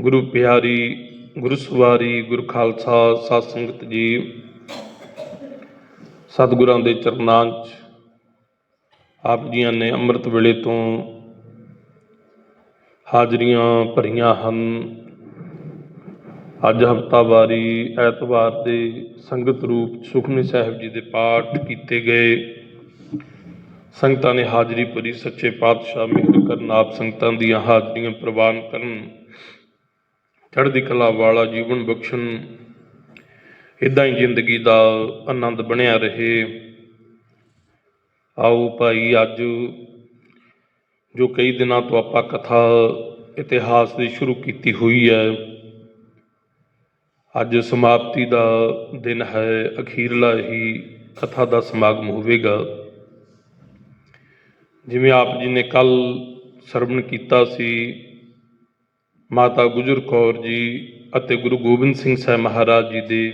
ਗੁਰੂ ਪਿਆਰੀ, ਗੁਰੂ ਸਵਾਰੀ, ਗੁਰੂ ਖਾਲਸਾ ਸਤ ਸੰਗਤ ਜੀ, ਸਤਿਗੁਰਾਂ ਦੇ ਚਰਨਾਂ 'ਚ ਆਪ ਜੀਆਂ ਨੇ ਅੰਮ੍ਰਿਤ ਵੇਲੇ ਤੋਂ ਹਾਜ਼ਰੀਆਂ ਭਰੀਆਂ ਹਨ। ਅੱਜ ਹਫਤਾਵਾਰੀ ਐਤਵਾਰ ਦੇ ਸੰਗਤ ਰੂਪ 'ਚ ਸੁਖਮਨੀ ਸਾਹਿਬ ਜੀ ਦੇ ਪਾਠ ਕੀਤੇ ਗਏ। ਸੰਗਤਾਂ ਨੇ ਹਾਜ਼ਰੀ ਭਰੀ ਸੱਚੇ ਪਾਤਸ਼ਾਹ ਮਿਹਰ ਕਰਨ, ਆਪ ਸੰਗਤਾਂ ਦੀਆਂ ਹਾਜ਼ਰੀਆਂ ਪ੍ਰਵਾਨ ਕਰਨ। ਚੜ੍ਹਦੀ ਕਲਾ ਵਾਲਾ ਜੀਵਨ ਬਖਸ਼ਣ। ਇਦਾਂ ਹੀ ਜ਼ਿੰਦਗੀ ਦਾ ਆਨੰਦ ਬਣਿਆ ਰਹੇ। ਆਓ ਭਾਈ, ਅੱਜ ਜੋ ਕਈ ਦਿਨਾਂ ਤੋਂ ਆਪਾਂ ਕਥਾ ਇਤਿਹਾਸ ਦੀ ਸ਼ੁਰੂ ਕੀਤੀ ਹੋਈ ਹੈ, ਅੱਜ ਸਮਾਪਤੀ ਦਾ ਦਿਨ ਹੈ, ਅਖੀਰਲਾ ਹੀ ਕਥਾ ਦਾ ਸਮਾਗਮ ਹੋਵੇਗਾ। ਜਿਵੇਂ ਆਪ ਜੀ ਨੇ ਕੱਲ ਸਰਵਣ ਕੀਤਾ ਸੀ ਮਾਤਾ ਗੁਜਰ ਕੌਰ ਜੀ ਅਤੇ ਗੁਰੂ ਗੋਬਿੰਦ ਸਿੰਘ ਸਾਹਿਬ ਮਹਾਰਾਜ ਜੀ ਦੇ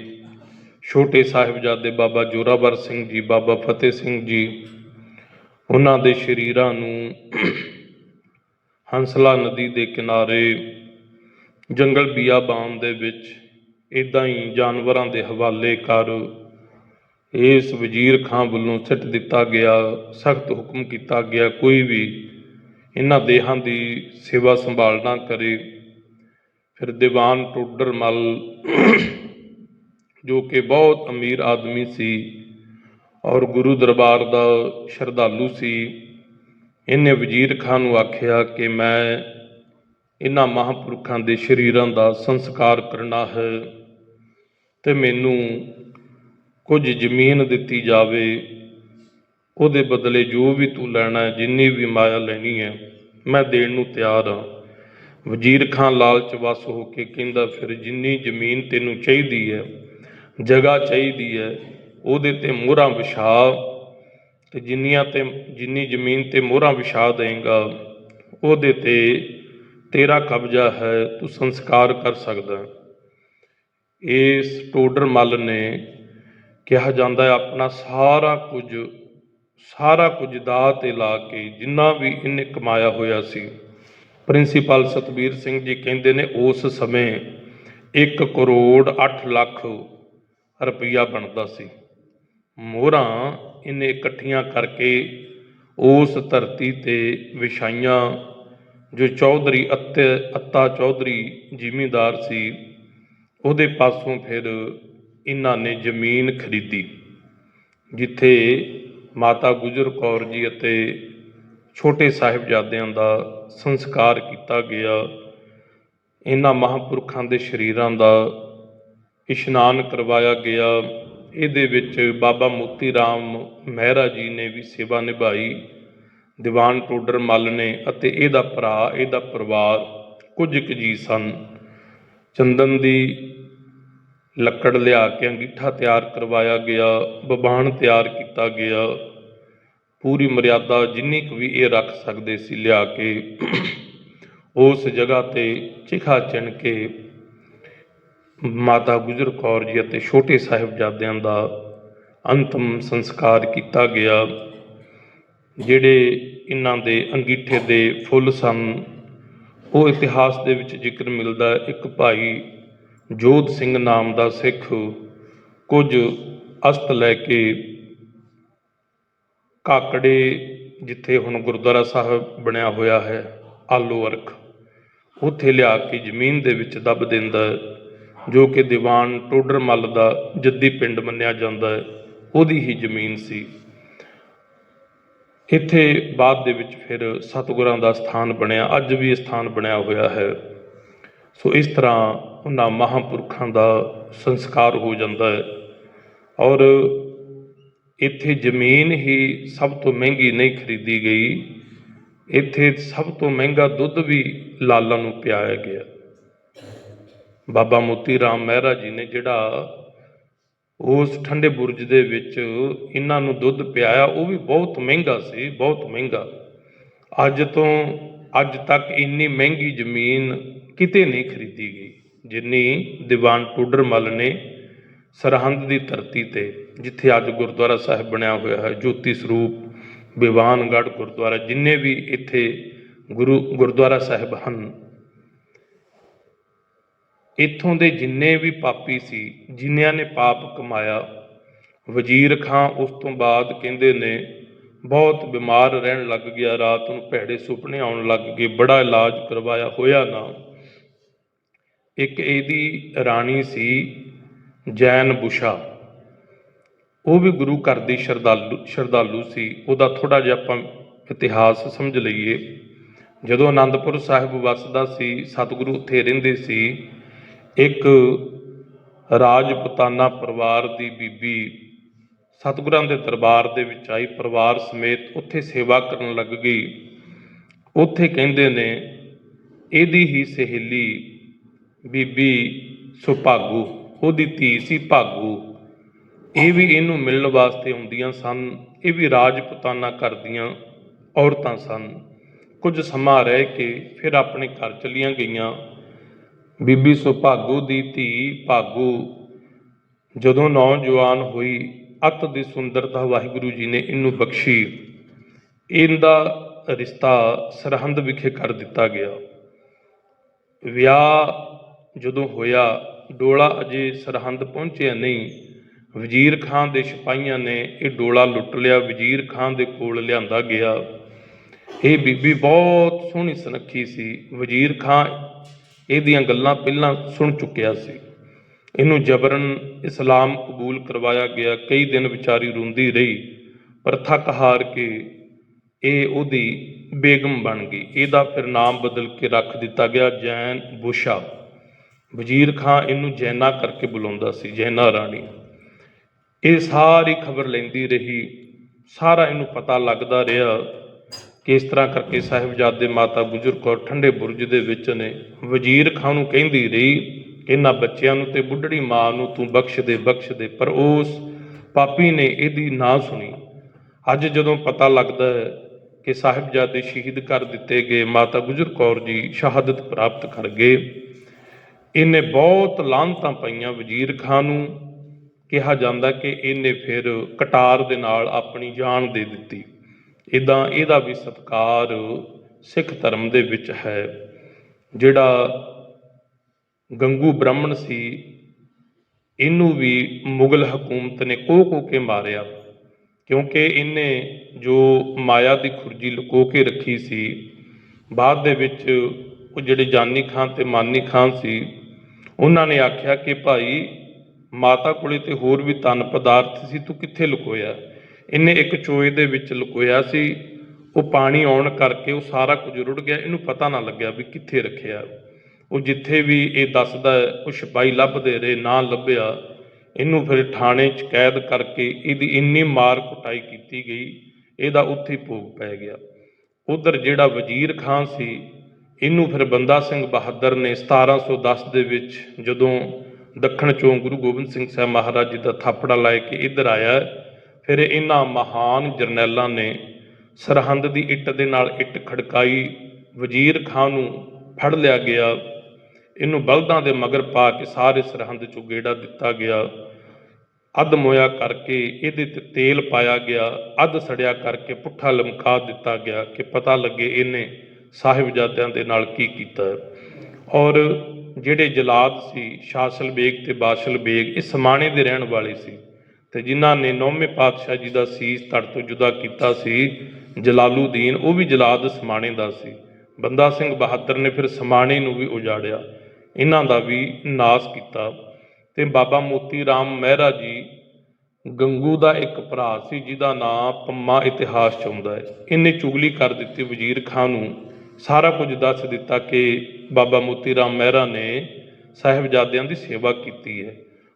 ਛੋਟੇ ਸਾਹਿਬਜ਼ਾਦੇ ਬਾਬਾ ਜੋਰਾਵਰ ਸਿੰਘ ਜੀ, ਬਾਬਾ ਫਤਿਹ ਸਿੰਘ ਜੀ, ਉਹਨਾਂ ਦੇ ਸ਼ਰੀਰਾਂ ਨੂੰ ਹੰਸਲਾ ਨਦੀ ਦੇ ਕਿਨਾਰੇ, ਜੰਗਲ ਬਿਆਬਾਨ ਦੇ ਵਿੱਚ ਇਦਾਂ ਹੀ ਜਾਨਵਰਾਂ ਦੇ ਹਵਾਲੇ ਕਰ ਇਸ ਵਜ਼ੀਰ ਖਾਂ ਵੱਲੋਂ ਸਿੱਟ ਦਿੱਤਾ ਗਿਆ, ਸਖਤ ਹੁਕਮ ਕੀਤਾ ਗਿਆ, ਕੋਈ ਵੀ ਇਹਨਾਂ ਦੇਹਾਂ ਦੀ ਸੇਵਾ ਸੰਭਾਲ ਨਾ ਕਰੇ। ਫਿਰ ਦੀਵਾਨ ਟੋਡਰ ਮਲ, ਜੋ ਕਿ ਬਹੁਤ ਅਮੀਰ ਆਦਮੀ ਸੀ ਔਰ ਗੁਰੂ ਦਰਬਾਰ ਦਾ ਸ਼ਰਧਾਲੂ ਸੀ, ਇਹਨੇ ਵਜ਼ੀਰ ਖਾਨ ਨੂੰ ਆਖਿਆ ਕਿ ਮੈਂ ਇਹਨਾਂ ਮਹਾਂਪੁਰਖਾਂ ਦੇ ਸ਼ਰੀਰਾਂ ਦਾ ਸੰਸਕਾਰ ਕਰਨਾ ਹੈ ਤੇ ਮੈਨੂੰ ਕੁਝ ਜ਼ਮੀਨ ਦਿੱਤੀ ਜਾਵੇ, ਉਹਦੇ ਬਦਲੇ ਜੋ ਵੀ ਤੂੰ ਲੈਣਾ ਜਿੰਨੀ ਵੀ ਮਾਇਆ ਲੈਣੀ ਹੈ, ਮੈਂ ਦੇਣ ਨੂੰ ਤਿਆਰ ਹਾਂ। ਵਜ਼ੀਰ ਖਾਨ ਲਾਲਚ ਵਸ ਹੋ ਕੇ ਕਹਿੰਦਾ, ਫਿਰ ਜਿੰਨੀ ਜ਼ਮੀਨ ਤੈਨੂੰ ਚਾਹੀਦੀ ਹੈ, ਜਗ੍ਹਾ ਚਾਹੀਦੀ ਹੈ, ਉਹਦੇ ਤੇ ਮੋਹਰਾਂ ਵਿਛਾ ਤੇ ਜਿੰਨੀਆਂ ਤੇ, ਜਿੰਨੀ ਜ਼ਮੀਨ ਤੇ ਮੋਹਰਾਂ ਵਿਛਾ ਦੇਂਗਾ, ਉਹਦੇ ਤੇ ਤੇਰਾ ਕਬਜ਼ਾ ਹੈ, ਤੂੰ ਸੰਸਕਾਰ ਕਰ ਸਕਦਾ ਇਸ ਟੋਡਰ ਮੱਲ ਨੇ ਕਿਹਾ ਜਾਂਦਾ ਹੈ, ਆਪਣਾ ਸਾਰਾ ਕੁਝ ਸਾਰਾ ਕੁਝ ਦਾਅ ਤੇ ਲਾ ਕੇ ਜਿੰਨਾ ਵੀ ਇਹਨੇ ਕਮਾਇਆ ਹੋਇਆ ਸੀ ਪ੍ਰਿੰਸੀਪਲ ਸਤਬੀਰ ਸਿੰਘ ਜੀ ਕਹਿੰਦੇ ਨੇ ਉਸ ਸਮੇਂ 1 ਕਰੋੜ 8 ਲੱਖ ਰੁਪਈਆ ਬਣਦਾ ਸੀ। ਮੋਹਰਾਂ ਇਹਨੇ ਇਕੱਠੀਆਂ ਕਰਕੇ ਉਸ ਧਰਤੀ ਤੇ ਵਿਛਾਈਆਂ, ਜੋ ਚੌਧਰੀ ਅੱਤੇ, ਅੱਤਾ ਚੌਧਰੀ ਜ਼ਿਮੀਂਦਾਰ ਸੀ, ਉਹਦੇ ਪਾਸੋਂ ਫਿਰ ਇਹਨਾਂ ਨੇ ਜ਼ਮੀਨ ਖਰੀਦੀ, ਜਿੱਥੇ ਮਾਤਾ ਗੁਜਰ ਕੌਰ ਜੀ ਅਤੇ ਛੋਟੇ ਸਾਹਿਬਜ਼ਾਦਿਆਂ ਦਾ ਸੰਸਕਾਰ ਕੀਤਾ ਗਿਆ। ਇਹਨਾਂ ਮਹਾਂਪੁਰਖਾਂ ਦੇ ਸ਼ਰੀਰਾਂ ਦਾ ਇਸ਼ਨਾਨ ਕਰਵਾਇਆ ਗਿਆ। ਇਹਦੇ ਵਿੱਚ ਬਾਬਾ ਮੋਤੀ ਰਾਮ ਮਹਿਰਾ ਜੀ ਨੇ ਵੀ ਸੇਵਾ ਨਿਭਾਈ। ਦੀਵਾਨ ਟੋਡਰ ਮੱਲ ਨੇ ਅਤੇ ਇਹਦਾ ਭਰਾ, ਇਹਦਾ ਪਰਿਵਾਰ ਕੁਝ ਕੁ ਜੀ ਸਨ। ਚੰਦਨ ਦੀ ਲੱਕੜ ਲਿਆ ਕੇ ਅੰਗੀਠਾ ਤਿਆਰ ਕਰਵਾਇਆ ਗਿਆ, ਬਬਾਨ ਤਿਆਰ ਕੀਤਾ ਗਿਆ। ਪੂਰੀ ਮਰਿਆਦਾ ਜਿੰਨੀ ਕੁ ਵੀ ਇਹ ਰੱਖ ਸਕਦੇ ਸੀ ਲਿਆ ਕੇ ਉਸ ਜਗ੍ਹਾ ਤੇ ਚਿਖਾ ਚਿਣ ਕੇ ਮਾਤਾ ਗੁਜਰ ਕੌਰ ਜੀ ਅਤੇ ਛੋਟੇ ਸਾਹਿਬਜ਼ਾਦਿਆਂ ਦਾ ਅੰਤਮ ਸੰਸਕਾਰ ਕੀਤਾ ਗਿਆ, ਜਿਹੜੇ ਇਹਨਾਂ ਦੇ ਅੰਗੀਠੇ ਦੇ ਫੁੱਲ ਸਨ। ਉਹ ਇਤਿਹਾਸ ਦੇ ਵਿੱਚ ਜ਼ਿਕਰ ਮਿਲਦਾ ਇੱਕ ਭਾਈ ਜੋਧ ਸਿੰਘ ਨਾਮ ਦਾ ਸਿੱਖ ਕੁਝ ਅਸਤ ਲੈ ਕੇ ਕਾਕੜੇ ਜਿੱਥੇ ਹੁਣ ਗੁਰਦੁਆਰਾ ਸਾਹਿਬ ਬਣਿਆ ਹੋਇਆ ਹੈ, ਆਲੂ ਵਰਖ, ਉੱਥੇ ਲਿਆ ਕੇ ਜ਼ਮੀਨ ਦੇ ਵਿੱਚ ਦੱਬ ਦਿੰਦਾ ਜੋ ਕਿ ਦੀਵਾਨ ਟੋਡਰ ਮੱਲ ਦਾ ਜੱਦੀ ਪਿੰਡ ਮੰਨਿਆ ਜਾਂਦਾ ਹੈ, ਉਹਦੀ ਹੀ ਜ਼ਮੀਨ ਸੀ। ਇੱਥੇ ਬਾਅਦ ਦੇ ਵਿੱਚ ਫਿਰ ਸਤਿਗੁਰਾਂ ਦਾ ਸਥਾਨ ਬਣਿਆ, ਅੱਜ ਵੀ ਇਹ ਸਥਾਨ ਬਣਿਆ ਹੋਇਆ ਹੈ। ਸੋ ਇਸ ਤਰ੍ਹਾਂ ਉਹਨਾਂ ਮਹਾਂਪੁਰਖਾਂ ਦਾ ਸੰਸਕਾਰ ਹੋ ਜਾਂਦਾ ਹੈ ਔਰ ਇੱਥੇ ਜ਼ਮੀਨ ਹੀ ਸਭ ਤੋਂ ਮਹਿੰਗੀ ਨਹੀਂ ਖਰੀਦੀ ਗਈ। ਇੱਥੇ ਸਭ ਤੋਂ ਮਹਿੰਗਾ ਦੁੱਧ ਵੀ ਲਾਲਾਂ ਨੂੰ ਪਿਆਇਆ ਗਿਆ। ਬਾਬਾ ਮੋਤੀ ਰਾਮ ਮਹਿਰਾ ਜੀ ਨੇ ਜਿਹੜਾ ਉਸ ਠੰਡੇ ਬੁਰਜ ਦੇ ਵਿੱਚ ਇਹਨਾਂ ਨੂੰ ਦੁੱਧ ਪਿਆਇਆ, ਉਹ ਵੀ ਬਹੁਤ ਮਹਿੰਗਾ ਸੀ, ਬਹੁਤ ਮਹਿੰਗਾ। ਅੱਜ ਤੋਂ, ਅੱਜ ਤੱਕ ਇੰਨੀ ਮਹਿੰਗੀ ਜ਼ਮੀਨ ਕਿਤੇ ਨਹੀਂ ਖਰੀਦੀ ਗਈ, ਜਿੰਨੀ ਦੀਵਾਨ ਟੋਡਰ ਮੱਲ ਨੇ ਸਰਹੰਦ ਦੀ ਧਰਤੀ ਤੇ। ਜਿੱਥੇ ਅੱਜ ਗੁਰਦੁਆਰਾ ਸਾਹਿਬ ਬਣਿਆ ਹੋਇਆ ਹੈ, ਜੋਤੀ ਸਰੂਪ, ਬਿਵਾਨਗੜ੍ਹ ਗੁਰਦੁਆਰਾ, ਜਿੰਨੇ ਵੀ ਇੱਥੇ ਗੁਰੂ, ਗੁਰਦੁਆਰਾ ਸਾਹਿਬ ਹਨ, ਇੱਥੋਂ ਦੇ ਜਿੰਨੇ ਵੀ ਪਾਪੀ ਸੀ, ਜਿਨ੍ਹਾਂ ਨੇ ਪਾਪ ਕਮਾਇਆ, ਵਜ਼ੀਰ ਖਾਂ ਉਸ ਤੋਂ ਬਾਅਦ ਕਹਿੰਦੇ ਨੇ, ਬਹੁਤ ਬਿਮਾਰ ਰਹਿਣ ਲੱਗ ਗਿਆ, ਰਾਤ ਨੂੰ ਭੈੜੇ ਸੁਪਨੇ ਆਉਣ ਲੱਗ ਗਏ, ਬੜਾ ਇਲਾਜ ਕਰਵਾਇਆ ਹੋਇਆ ਨਾ। ਇੱਕ ਇਹਦੀ ਰਾਣੀ ਸੀ ਜੈਨ ਬੁਸ਼ਾ। ਉਹ ਵੀ ਗੁਰੂ ਘਰ ਦੀ ਸ਼ਰਧਾਲੂ ਸ਼ਰਧਾਲੂ ਸੀ। ਉਹਦਾ ਥੋੜਾ ਜਿਹਾ ਆਪਾਂ ਇਤਿਹਾਸ ਸਮਝ ਲਈਏ। ਜਦੋਂ ਆਨੰਦਪੁਰ ਸਾਹਿਬ ਵਸਦਾ ਸੀ, ਸਤਿਗੁਰੂ ਉੱਥੇ ਰਹਿੰਦੇ ਸੀ, ਇੱਕ ਰਾਜਪੂਤਾਨਾ ਪਰਿਵਾਰ ਦੀ ਬੀਬੀ ਸਤਿਗੁਰਾਂ ਦੇ ਦਰਬਾਰ ਦੇ ਵਿੱਚ ਆਈ। ਪਰਿਵਾਰ ਸਮੇਤ ਉੱਥੇ ਸੇਵਾ ਕਰਨ ਲੱਗ ਗਈ। ਉੱਥੇ ਕਹਿੰਦੇ ਨੇ, ਇਹਦੀ ਹੀ ਸਹੇਲੀ ਬੀਬੀ ਸੁਭਾਗੂ, ਉਹਦੀ ਧੀ ਸੀ ਭਾਗੂ। ਇਹ ਵੀ ਇਹਨੂੰ ਮਿਲਣ ਵਾਸਤੇ ਆਉਂਦੀਆਂ ਸਨ, ਇਹ ਵੀ ਰਾਜਪੂਤਾਨਾ ਘਰ ਦੀਆਂ ਔਰਤਾਂ ਸਨ। ਕੁਝ ਸਮਾਂ ਰਹਿ ਕੇ ਫਿਰ ਆਪਣੇ ਘਰ ਚਲੀਆਂ ਗਈਆਂ। ਬੀਬੀ ਸੁਭਾਗੂ ਦੀ ਧੀ ਭਾਗੂ ਜਦੋਂ ਨੌਜਵਾਨ ਹੋਈ, ਅਤ ਦੀ ਸੁੰਦਰਤਾ ਵਾਹਿਗੁਰੂ ਜੀ ਨੇ ਇਹਨੂੰ ਬਖਸ਼ੀ। ਇਹਦਾ ਰਿਸ਼ਤਾ ਸਰਹੰਦ ਵਿਖੇ ਕਰ ਦਿੱਤਾ ਗਿਆ। ਵਿਆਹ ਜਦੋਂ ਹੋਇਆ, ਡੋਲਾ ਅਜੇ ਸਰਹੰਦ ਪਹੁੰਚਿਆ ਨਹੀਂ। ਵਜ਼ੀਰ ਖਾਨ ਦੇ ਸਿਪਾਹੀਆਂ ਨੇ ਇਹ ਡੋਲਾ ਲੁੱਟ ਲਿਆ, ਵਜ਼ੀਰ ਖਾਨ ਦੇ ਕੋਲ ਲਿਆਂਦਾ ਗਿਆ। ਇਹ ਬੀਬੀ ਬਹੁਤ ਸੋਹਣੀ ਸੁਨੱਖੀ ਸੀ। ਵਜ਼ੀਰ ਖਾਨ ਇਹਦੀਆਂ ਗੱਲਾਂ ਪਹਿਲਾਂ ਸੁਣ ਚੁੱਕਿਆ ਸੀ। ਇਹਨੂੰ ਜਬਰਨ ਇਸਲਾਮ ਕਬੂਲ ਕਰਵਾਇਆ ਗਿਆ। ਕਈ ਦਿਨ ਵਿਚਾਰੀ ਰੋਂਦੀ ਰਹੀ, ਪਰ ਥੱਕ ਹਾਰ ਕੇ ਇਹ ਉਹਦੀ ਬੇਗਮ ਬਣ ਗਈ। ਇਹਦਾ ਫਿਰ ਨਾਮ ਬਦਲ ਕੇ ਰੱਖ ਦਿੱਤਾ ਗਿਆ, ਜੈਨ ਬੁਸ਼ਾ। ਵਜ਼ੀਰ ਖਾਂ ਇਹਨੂੰ ਜੈਨਾ ਕਰਕੇ ਬੁਲਾਉਂਦਾ ਸੀ, ਜੈਨਾ ਰਾਣੀ। ਇਹ ਸਾਰੀ ਖਬਰ ਲੈਂਦੀ ਰਹੀ। ਸਾਰਾ ਇਹਨੂੰ ਪਤਾ ਲੱਗਦਾ ਰਿਹਾ ਕਿ ਇਸ ਤਰ੍ਹਾਂ ਕਰਕੇ ਸਾਹਿਬਜ਼ਾਦੇ ਮਾਤਾ ਗੁਜਰ ਕੌਰ ਠੰਡੇ ਬੁਰਜ ਦੇ ਵਿੱਚ ਨੇ। ਵਜ਼ੀਰ ਖਾਂ ਨੂੰ ਕਹਿੰਦੀ ਰਹੀ, ਇਹਨਾਂ ਬੱਚਿਆਂ ਨੂੰ ਤੇ ਬੁੱਢੜੀ ਮਾਂ ਨੂੰ ਤੂੰ ਬਖਸ਼ ਦੇ ਬਖਸ਼ ਦੇ ਪਰ ਉਸ ਪਾਪੀ ਨੇ ਇਹਦੀ ਨਾ ਸੁਣੀ। ਅੱਜ ਜਦੋਂ ਪਤਾ ਲੱਗਦਾ ਹੈ ਕਿ ਸਾਹਿਬਜ਼ਾਦੇ ਸ਼ਹੀਦ ਕਰ ਦਿੱਤੇ ਗਏ ਮਾਤਾ ਗੁਜਰ ਕੌਰ ਜੀ ਸ਼ਹਾਦਤ ਪ੍ਰਾਪਤ ਕਰ ਗਏ, ਇਹਨੇ ਬਹੁਤ ਲਾਂਤਾਂ ਪਈਆਂ ਵਜ਼ੀਰ ਖਾਂ ਨੂੰ। ਕਿਹਾ ਜਾਂਦਾ ਕਿ ਇਹਨੇ ਫਿਰ ਕਟਾਰ ਦੇ ਨਾਲ ਆਪਣੀ ਜਾਨ ਦੇ ਦਿੱਤੀ। ਇਦਾਂ ਇਹਦਾ ਵੀ ਸਤਕਾਰ ਸਿੱਖ ਧਰਮ ਦੇ ਵਿੱਚ ਹੈ। ਜਿਹੜਾ ਗੰਗੂ ਬ੍ਰਾਹਮਣ ਸੀ, ਇਹਨੂੰ ਵੀ ਮੁਗਲ ਹਕੂਮਤ ਨੇ ਕੋਹ ਕੋ ਕੇ ਮਾਰਿਆ। ਕਿਉਂਕਿ ਇਹਨੇ ਜੋ ਮਾਇਆ ਦੀ ਖੁਰਜੀ ਲੁਕੋ ਕੇ ਰੱਖੀ ਸੀ, ਬਾਅਦ ਦੇ ਵਿੱਚ ਉਹ ਜਿਹੜੇ ਜਾਨੀ ਖਾਨ ਤੇ ਮਾਨੀ ਖਾਨ ਸੀ, ਉਹਨਾਂ ਨੇ ਆਖਿਆ ਕਿ ਭਾਈ ਮਾਤਾ ਕੋਲੇ ਤੇ ਹੋਰ ਵੀ ਤਨ ਪਦਾਰਥ ਸੀ, ਤੂੰ ਕਿੱਥੇ ਲੁਕੋਇਆ? ਇਹਨੇ ਇੱਕ ਚੋਏ ਦੇ ਵਿੱਚ ਲੁਕੋਇਆ ਸੀ। ਉਹ ਪਾਣੀ ਆਉਣ ਕਰਕੇ ਉਹ ਸਾਰਾ ਕੁਝ ਰੁੜ ਗਿਆ। ਇਹਨੂੰ ਪਤਾ ਨਾ ਲੱਗਿਆ ਵੀ ਕਿੱਥੇ ਰੱਖਿਆ। ਉਹ ਜਿੱਥੇ ਵੀ ਇਹ ਦੱਸਦਾ ਉਹ ਸਿਪਾਹੀ ਲੱਭਦੇ ਰਹੇ, ਨਾ ਲੱਭਿਆ। ਇਹਨੂੰ ਫਿਰ ਥਾਣੇ 'ਚ ਕੈਦ ਕਰਕੇ ਇਹਦੀ ਇੰਨੀ ਮਾਰ ਕੁਟਾਈ ਕੀਤੀ ਗਈ, ਇਹਦਾ ਉੱਥੇ ਭੋਗ ਪੈ ਗਿਆ। ਉਧਰ ਜਿਹੜਾ ਵਜ਼ੀਰ ਖਾਨ ਸੀ, ਇਹਨੂੰ ਫਿਰ ਬੰਦਾ ਸਿੰਘ ਬਹਾਦਰ ਨੇ 1710 ਦੇ ਵਿੱਚ ਜਦੋਂ ਦੱਖਣ ਚੋਂ ਗੁਰੂ ਗੋਬਿੰਦ ਸਿੰਘ ਸਾਹਿਬ ਮਹਾਰਾਜ ਜੀ ਦਾ ਥਾਪੜਾ ਲੈ ਕੇ ਇੱਧਰ ਆਇਆ। ਫਿਰ ਇਹਨਾਂ ਮਹਾਨ ਜਰਨੈਲਾਂ ਨੇ ਸਰਹੰਦ ਦੀ ਇੱਟ ਦੇ ਨਾਲ ਇੱਟ ਖੜਕਾਈ, ਵਜ਼ੀਰ ਖਾਨ ਨੂੰ ਫੜ ਲਿਆ ਗਿਆ। ਇਹਨੂੰ ਬਲਦਾਂ ਦੇ ਮਗਰ ਪਾ ਕੇ ਸਾਰੇ ਸਰਹੰਦ ਚੋਂ ਗੇੜਾ ਦਿੱਤਾ ਗਿਆ। ਅੱਧ ਮੋਇਆ ਕਰਕੇ ਇਹਦੇ ਤੇ ਤੇਲ ਪਾਇਆ ਗਿਆ, ਅੱਧ ਸੜਿਆ ਕਰਕੇ ਪੁੱਠਾ ਲਮਕਾ ਦਿੱਤਾ ਗਿਆ ਕਿ ਪਤਾ ਲੱਗੇ ਇਹਨੇ ਸਾਹਿਬਜ਼ਾਦਿਆਂ ਦੇ ਨਾਲ ਕੀ ਕੀਤਾ। ਔਰ ਜਿਹੜੇ ਜਲਾਦ ਸੀ ਸ਼ਾਸਲ ਬੇਗ ਤੇ ਬਾਸ਼ਲ ਬੇਗ ਇਹ ਸਮਾਣੇ ਦੇ ਰਹਿਣ ਵਾਲੇ ਸੀ। ਤੇ ਜਿਨ੍ਹਾਂ ਨੇ ਨੌਵੇਂ ਪਾਤਸ਼ਾਹ ਜੀ ਦਾ ਸੀਸ ਧੜ ਤੋਂ ਜੁਦਾ ਕੀਤਾ ਸੀ, ਜਲਾਲੂਦੀਨ, ਉਹ ਵੀ ਜਲਾਦ ਸਮਾਣੇ ਦਾ ਸੀ। ਬੰਦਾ ਸਿੰਘ ਬਹਾਦਰ ਨੇ ਫਿਰ ਸਮਾਣੇ ਨੂੰ ਵੀ ਉਜਾੜਿਆ। ਇਹਨਾਂ ਦਾ ਵੀ ਨਾਸ ਕੀਤਾ। ਤੇ ਬਾਬਾ ਮੋਤੀ ਰਾਮ ਮਹਿਰਾ ਜੀ ਗੰਗੂ ਦਾ ਇੱਕ ਭਰਾ ਸੀ, ਜਿਹਦਾ ਨਾਮ ਪੰਮਾ ਇਤਿਹਾਸ ਚ ਆਉਂਦਾ ਹੈ। ਇਹਨੇ ਚੁਗਲੀ ਕਰ ਦਿੱਤੀ ਵਜ਼ੀਰ ਖਾਨ ਨੂੰ। ਸਾਰਾ ਕੁਝ ਦੱਸ ਦਿੱਤਾ ਕਿ ਬਾਬਾ ਮੋਤੀ ਰਾਮ ਮਹਿਰਾ ਨੇ ਸਾਹਿਬਜ਼ਾਦਿਆਂ ਦੀ ਸੇਵਾ ਕੀਤੀ ਹੈ।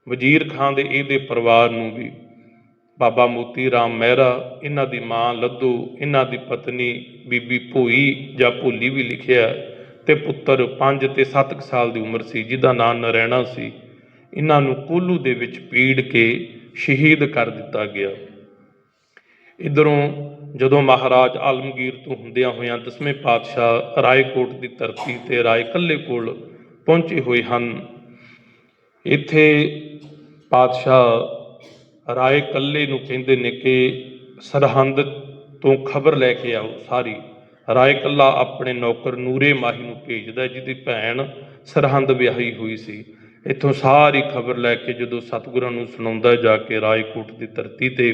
ਵਜ਼ੀਰ ਖਾਨ ਦੇ ਇਹਦੇ ਪਰਿਵਾਰ ਨੂੰ ਵੀ ਬਾਬਾ ਮੋਤੀ ਰਾਮ ਮਹਿਰਾ ਇਹਨਾਂ ਦੀ ਮਾਂ ਲੱਦੂ ਇਹਨਾਂ ਦੀ ਪਤਨੀ ਬੀਬੀ ਭੋਈ ਜਾਂ ਭੋਲੀ ਵੀ ਲਿਖਿਆ ਹੈ, ਤੇ ਪੁੱਤਰ 5 ਤੇ 7 ਸਾਲ ਦੀ ਉਮਰ ਸੀ ਜਿਹਦਾ ਨਾਮ ਨਰੈਣਾ ਸੀ। ਇਹਨਾਂ ਨੂੰ ਕੋਲੂ ਦੇ ਵਿੱਚ ਪੀੜ ਕੇ ਸ਼ਹੀਦ ਕਰ ਦਿੱਤਾ ਗਿਆ। ਇਧਰੋਂ ਜਦੋਂ ਮਹਾਰਾਜ ਆਲਮਗੀਰ ਤੋਂ ਹੁੰਦਿਆਂ ਹੋਇਆਂ ਦਸਵੇਂ ਪਾਤਸ਼ਾਹ ਰਾਏਕੋਟ ਦੀ ਧਰਤੀ ਤੇ ਰਾਏ ਕੱਲੇ ਕੋਲ ਪਹੁੰਚੇ ਹੋਏ ਹਨ, ਇੱਥੇ ਪਾਤਸ਼ਾਹ ਰਾਏ ਕੱਲੇ ਨੂੰ ਕਹਿੰਦੇ ਨੇ ਕਿ ਸਰਹੰਦ ਤੋਂ ਖਬਰ ਲੈ ਕੇ ਆਓ ਸਾਰੀ। ਰਾਏ ਕੱਲਾ ਆਪਣੇ ਨੌਕਰ ਨੂਰੇ ਮਾਹੀ ਨੂੰ ਭੇਜਦਾ ਜਿਹਦੀ ਭੈਣ ਸਰਹੰਦ ਵਿਆਹੀ ਹੋਈ ਸੀ। ਇੱਥੋਂ ਸਾਰੀ ਖਬਰ ਲੈ ਕੇ ਜਦੋਂ ਸਤਿਗੁਰਾਂ ਨੂੰ ਸੁਣਾਉਂਦਾ ਜਾ ਕੇ ਰਾਏਕੋਟ ਦੀ ਧਰਤੀ ਤੇ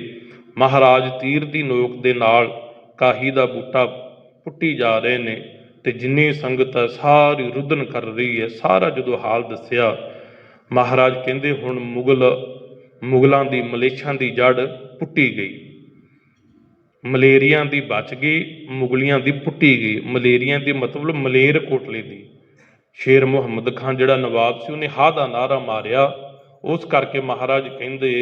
ਮਹਾਰਾਜ ਤੀਰ ਦੀ ਨੋਕ ਦੇ ਨਾਲ ਕਾਹੀ ਦਾ ਬੂਟਾ ਪੁੱਟੀ ਜਾ ਰਹੇ ਨੇ ਤੇ ਜਿੰਨੀ ਸੰਗਤ ਹੈ ਸਾਰੀ ਰੁਦਨ ਕਰ ਰਹੀ ਹੈ ਸਾਰਾ ਜਦੋਂ ਹਾਲ ਦੱਸਿਆ ਮਹਾਰਾਜ ਕਹਿੰਦੇ ਹੁਣ ਮੁਗਲ ਮੁਗਲਾਂ ਦੀ ਮਲੇਛਾਂ ਦੀ ਜੜ ਪੁੱਟੀ ਗਈ। ਮਲੇਰੀਆਂ ਦੀ ਬਚ ਗਈ ਮੁਗਲੀਆਂ ਦੀ ਪੁੱਟੀ ਗਈ। ਮਲੇਰੀਆਂ ਦੀ ਮਤਲਬ ਮਲੇਰ ਕੋਟਲੇ ਦੀ। ਸ਼ੇਰ ਮੁਹੰਮਦ ਖਾਨ ਜਿਹੜਾ ਨਵਾਬ ਸੀ ਉਹਨੇ ਹਾ ਦਾ ਨਾਰਾ ਮਾਰਿਆ। ਉਸ ਕਰਕੇ ਮਹਾਰਾਜ ਕਹਿੰਦੇ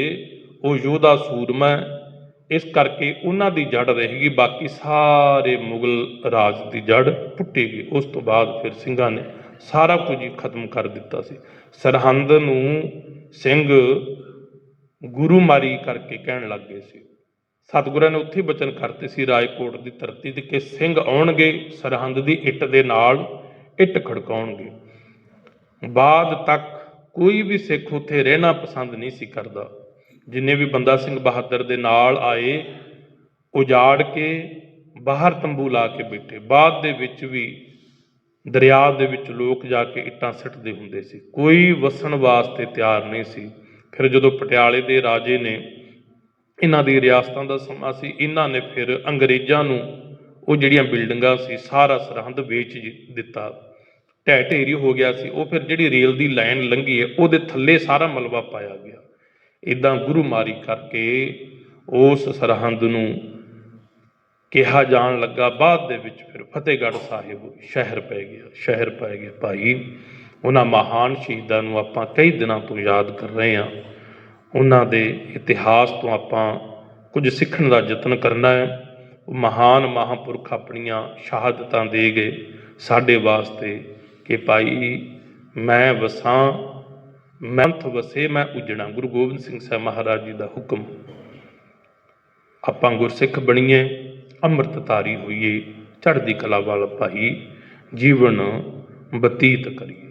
ਉਹ ਯੋਧਾ ਸੂਰਮਾ ਹੈ, ਇਸ ਕਰਕੇ ਉਹਨਾਂ ਦੀ ਜੜ ਰਹੇਗੀ ਬਾਕੀ ਸਾਰੇ ਮੁਗਲ ਰਾਜ ਦੀ ਜੜ ਪੁੱਟੀ ਉਸ ਤੋਂ ਬਾਅਦ ਫਿਰ ਸਿੰਘਾਂ ਨੇ ਸਾਰਾ ਕੁਝ ਹੀ ਖਤਮ ਕਰ ਦਿੱਤਾ ਸੀ। ਸਰਹੰਦ ਨੂੰ ਸਿੰਘ ਗੁਰੂ ਮਾਰੀ ਕਰਕੇ ਕਹਿਣ ਲੱਗ ਗਏ ਸੀ। ਸਤਿਗੁਰਾਂ ਨੇ ਉੱਥੇ ਹੀ ਬਚਨ ਕਰਤੇ ਸੀ ਰਾਏਕੋਟ ਦੀ ਧਰਤੀ ਤੇ ਕਿ ਸਿੰਘ ਆਉਣਗੇ, ਸਰਹੰਦ ਦੀ ਇੱਟ ਦੇ ਨਾਲ ਇੱਟ ਖੜਕਾਉਣਗੇ। ਬਾਅਦ ਤੱਕ ਕੋਈ ਵੀ ਸਿੱਖ ਉੱਥੇ ਰਹਿਣਾ ਪਸੰਦ ਨਹੀਂ ਸੀ ਕਰਦਾ। ਜਿੰਨੇ ਵੀ ਬੰਦਾ ਸਿੰਘ ਬਹਾਦਰ ਦੇ ਨਾਲ ਆਏ, ਉਜਾੜ ਕੇ ਬਾਹਰ ਤੰਬੂ ਲਾ ਕੇ ਬੈਠੇ। ਬਾਅਦ ਦੇ ਵਿੱਚ ਵੀ ਦਰਿਆ ਦੇ ਵਿੱਚ ਲੋਕ ਜਾ ਕੇ ਇੱਟਾਂ ਸਿੱਟਦੇ ਹੁੰਦੇ ਸੀ। ਕੋਈ ਵਸਣ ਵਾਸਤੇ ਤਿਆਰ ਨਹੀਂ ਸੀ। ਫਿਰ ਜਦੋਂ ਪਟਿਆਲੇ ਦੇ ਰਾਜੇ ਨੇ ਇਹਨਾਂ ਦੀ ਰਿਆਸਤਾਂ ਦਾ ਸਮਾਂ ਸੀ, ਇਹਨਾਂ ਨੇ ਫਿਰ ਅੰਗਰੇਜ਼ਾਂ ਨੂੰ ਉਹ ਜਿਹੜੀਆਂ ਬਿਲਡਿੰਗਾਂ ਸੀ, ਸਾਰਾ ਸਰਹੰਦ ਵੇਚ ਦਿੱਤਾ। ਢਹਿ ਢੇਰੀ ਹੋ ਗਿਆ ਸੀ। ਉਹ ਫਿਰ ਜਿਹੜੀ ਰੇਲ ਦੀ ਲਾਈਨ ਲੰਘੀ ਹੈ, ਉਹਦੇ ਥੱਲੇ ਸਾਰਾ ਮਲਬਾ ਪਾਇਆ ਗਿਆ। ਇਦਾਂ ਗੁਰੂ ਮਾਰੀ ਕਰਕੇ ਉਸ ਸਰਹੰਦ ਨੂੰ ਕਿਹਾ ਜਾਣ ਲੱਗਾ। ਬਾਅਦ ਦੇ ਵਿੱਚ ਫਿਰ ਫਤਿਹਗੜ੍ਹ ਸਾਹਿਬ ਸ਼ਹਿਰ ਪੈ ਗਿਆ, ਸ਼ਹਿਰ ਪੈ ਗਿਆ ਭਾਈ। ਉਹਨਾਂ ਮਹਾਨ ਸ਼ਹੀਦਾਂ ਨੂੰ ਆਪਾਂ ਕਈ ਦਿਨਾਂ ਤੋਂ ਯਾਦ ਕਰ ਰਹੇ ਹਾਂ। ਉਹਨਾਂ ਦੇ ਇਤਿਹਾਸ ਤੋਂ ਆਪਾਂ ਕੁਝ ਸਿੱਖਣ ਦਾ ਯਤਨ ਕਰਨਾ ਹੈ। ਉਹ ਮਹਾਨ ਮਹਾਂਪੁਰਖ ਆਪਣੀਆਂ ਸ਼ਹਾਦਤਾਂ ਦੇ ਗਏ। ਸਾਡੇ ਵਾਸਤੇ ਕਿ ਭਾਈ ਮੈਂ ਵਸਾਂ ਮੰਥ ਵਸੇ, ਮੈਂ ਉਜਣਾ। ਗੁਰੂ ਗੋਬਿੰਦ ਸਿੰਘ ਸਾਹਿਬ ਮਹਾਰਾਜ ਜੀ ਦਾ ਹੁਕਮ। ਆਪਾਂ ਗੁਰਸਿੱਖ ਬਣੀਏ, ਅੰਮ੍ਰਿਤ ਧਾਰੀ ਹੋਈਏ, ਚੜ੍ਹਦੀ ਕਲਾ ਵਾਲ ਭਾਈ, ਜੀਵਨ ਬਤੀਤ ਕਰੀਏ।